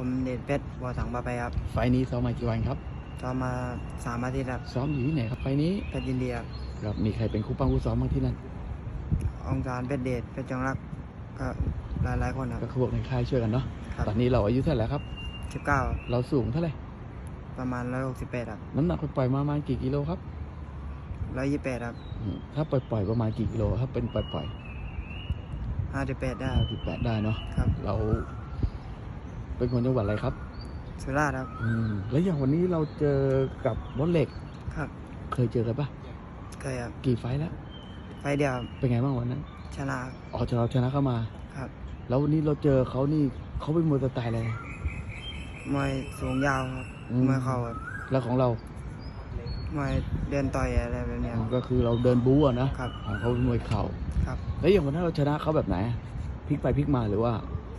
ผมเดชเพชรบัวถังบาไปครับ ไฟล์นี้ซ้อมมากี่วันครับ ซ้อมมาสามอาทิตย์ครับ ซ้อมอยู่ที่ไหนครับไฟล์นี้เพชรยินดีครับครับมีใครเป็นคู่ปั้งคู่ซ้อมบ้างที่นั่น องค์การเพชรเดชเพชรจงรักก็หลายหลายๆคนคก็รับคือพวกในค่ายช่วยกันเนาะ ครับ ตอนนี้เราอายุเท่าไหร่ครับ สิบเก้าเราสูงเท่าไหร่ ประมาณร้อยหกสิบแปดครับน้ำหนักปล่อยๆมาประมาณกี่กิโลครับร้อยยี่สิบแปดครับอืมถ้าปล่อยๆประมาณกี่กิโลถ้าเป็นปล่อยห้าสิบแปดได้ๆห้าสิบแปดได้เนาะ ครับ เรา เป็นคนจังหวัดอะไรครับ สุราษฎร์ครับ อืม แล้วอย่างวันนี้เราเจอกับรถเหล็ก ครับ เคยเจอกันปะเคยครับ กี่ไฟล์แล้ว ไฟล์เดียวครับเป็นไงบ้างวันนั้นชนะครับอ๋อเราชนะเข้ามา ครับ แล้ววันนี้เราเจอเขานี่เขาเป็นมวยสไตล์อะไร มวยสูงยาวครับอืม มวยเข่าครับแล้วของเรามวยเดินต่อยอะไรแบบเนี้ยครับ ก็คือเราเดินบู๊อะนะ ครับ ของเขาเป็นมวยเข่า ครับ แล้วอย่างวันนั้นเราชนะเขาแบบไหนพลิกไปพลิกมาหรือว่า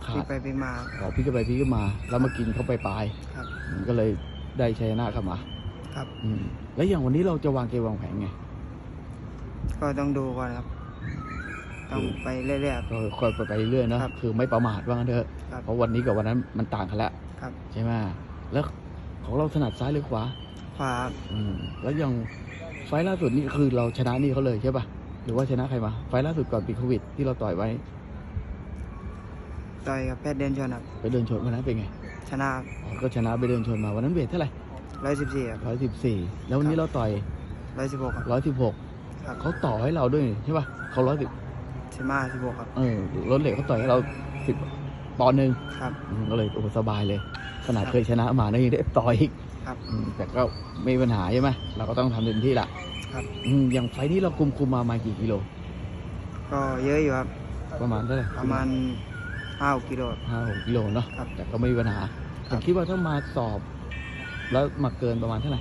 ขาพลิดกไปพลิกมาอ๋อพลิกไปพลิกมา แล้วมากินเขาไปปลายครับอืมก็เลยได้ชัยชนะเข้ามา ครับ อืม แล้วอย่างวันนี้เราจะวางเกมวางแผนไง ก็ต้องดูก่อนครับ ต้องไปเรื่อยๆครับ ก็ค่อยไปไปเรื่อยๆเนอะครับ คือไม่ประมาทว่างั้นเถอะ ครับ เพราะวันนี้กับวันนั้นมันต่างกันแล้วครับ ใช่ไหมแล้วของเราถนัดซ้ายหรือขวา ขวาครับอืม แล้วอย่างไฟล์ล่าสุดนี่คือเราชนะนี่เขาเลยใช่ปะหรือว่าชนะใครมา ไฟล์ล่าสุดก่อนปิดโควิดที่เราต่อยไว้ ต่อยกับเพชรเดินชนครับไปเดินชนวันนั้นเป็นไงชนะครับอ๋อก็ชนะไปเดินชนมาวันนั้นเวทเท่าไหร่ร้อยสิบสี่ครับร้อยสิบสี่แล้ววันนี้เราต่อยร้อยสิบหกครับ ร้อยสิบหกครับ เขาต่อให้เราด้วยใช่ปะเขาร้อยสิบสิบห้าสิบหกครับ เออรถเหล็กเขาต่อยให้เราสิบปอนด์หนึ่งครับ อืมก็เลยโอ้โหสบายเลย ขนาดครับเคยชนะมานะยังได้ต่อยอีกครับ อืมแต่ก็ไม่มีปัญหาใช่ไหมเราก็ต้องทำเต็มที่ละครับอืมอย่างไฟล์นี้เราคุมคุมมามากี่กิโลก็เยอะอยู่ครับ ประมาณเท่าไหร่ประมาณ ห้ากิโล ห้าหกกิโลเนาะครับแต่ก็ไม่มีปัญหาคผรับ มคิดว่าถ้ามาสอบ แล้วมาเกินประมาณเท่าไหร่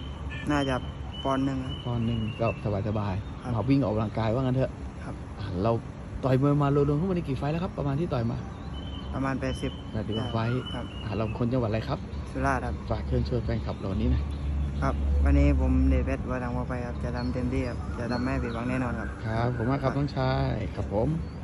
น่าจะปอนด์หนึ่งครับ ตอนหนึ่งก็สบายสบายครับมาวิ่งออกกำลังกายว่างั้นเถอะครับ อะเราต่อยมวยมารวมๆทั้งหมดนี้กี่ไฟล์แล้วครับประมาณที่ต่อยมาประมาณแปดสิบนาทีกว่าไฟล์ครับ อะเราคนจังหวัดอะไรครับสุราษฎร์ครับ ฝากเชิญชวนแฟนคลับเรานี้หนะครับ วันนี้ผมเดชเพชรวัดทางมาไปครับ จะทำเต็มที่ครับ จะทำให้ผิดหวังแน่นอนครับ ครับผมมากครับน้องชายครับผม